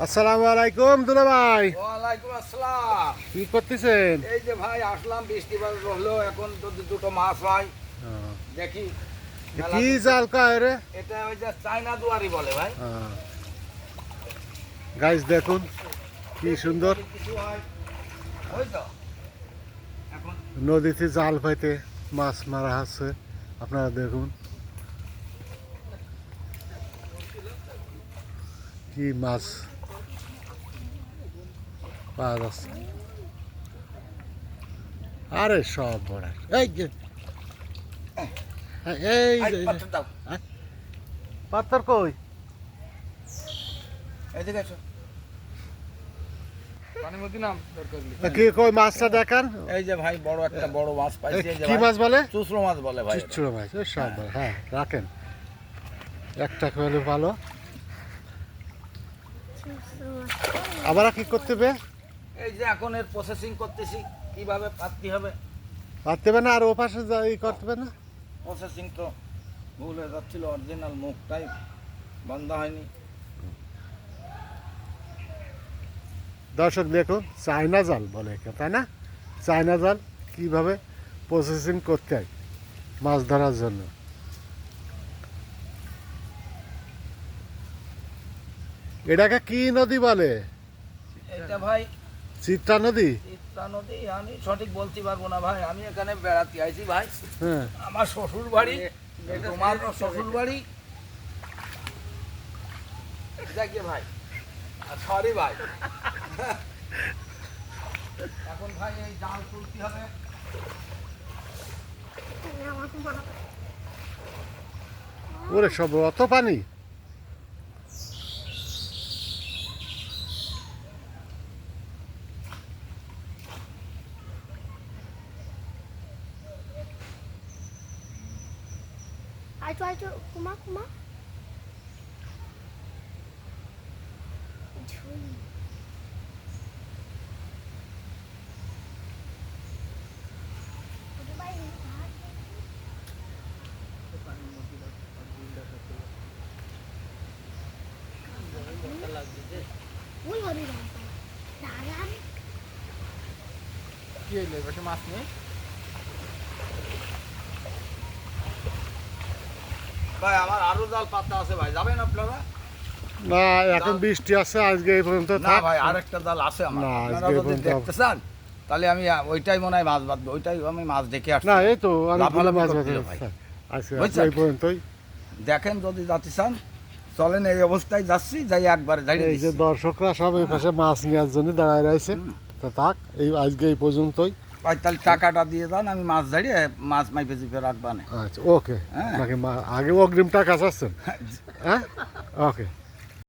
আসসালামু আলাইকুম দুলা ভাই। ওয়ালাইকুম আসসালাম। কি করতেছেন? এই যে ভাই আসলাম বৃষ্টি রহলো এখন যদি দুটো মাছ হয়। দেখি। কি জাল কায় রে? এটা ওই যে চাইনা দুয়ারি বলে ভাই। গাইস দেখুন কি সুন্দর। নদীতে জাল পাইতে মাছ মারা আছে আপনারা দেখুন। কি মাছ। পাওয়া যাচ্ছে আরে সব বড়। এই যে। এই এই এই যে- পাত্র পাথর কই? কি কই মাছটা দেখান? এই যে ভাই বড় একটা বড় মাছ পাইছি। কি মাছ বলে? চুচড়ো মাছ বলে ভাই মাছ সব বড়, হ্যাঁ রাখেন। একটা করে ভালো। আবার কি করতে হবে? এই যে এখন এর প্রসেসিং করতেছি কীভাবে পাত্তি হবে? পারতে হবে না আর ও পাশে যা- ই করতে হবে না? প্রসেসিং তো ভুল হয়ে যাচ্ছিল অরিজিনাল মুখটাই বন্ধ হয়নি। দর্শক দেখুন চায়না জাল বলে একে, তাই না? চায়না জাল কীভাবে প্রসেসিং করতে হয় মাছ ধরার জন্য। এটাকে কি নদী বলে? এটা ভাই চিত্রা নদী? তিস্তা নদী আমি সঠিক বলতে পারব না ভাই আমি এখানে বেড়াতে আইছি ভাই। হ্যাঁ। আমার শ্বশুর বাড়ি তোমার শ্বশুর বাড়ি। দেখে ভাই? সরি ভাই। এখন ভাই এই জাল তুলতে হবে। ওরে সব অত পানি? আইটো আইটো কুমা কুমা ঝুল। কি হইল? এবার মাছ নেই ভাই আমার আরও জাল পাতা আছে ভাই যাবেন আপনারা? না এখন বৃষ্টি আছে আজকে এই পর্যন্ত না ভাই আরেকটা জাল আছে আমার। আপনারা যদি দেখতে চান তাহলে আমি ওইটাই মনে হয় মাছ বাঁধবো ওইটাই আমি মাছ দেখে আসছি। না এই তো অনেকগুলো মাছ করছিল বাঁধা ভাই। আচ্ছা এই পর্যন্তই। দেখেন যদি যাতে চান চলেন এই অবস্থায় যাচ্ছি যাই একবারে দাঁড়িয়ে এই যে দর্শকরা সব এই পাশে মাছ নেওয়ার জন্য দাঁড়ায় রয়েছে। তো থাক এই আজকে এই পর্যন্তই। ভাই তাহলে টাকাটা দিয়ে দেন আমি মাছ ধরিয়ে মাছ মাইপে চিপে রাখবানে আচ্ছা ওকে হ্যাঁ। আগে অগ্রিম টাকা চাচ্ছেন? হ্যাঁ। ওকে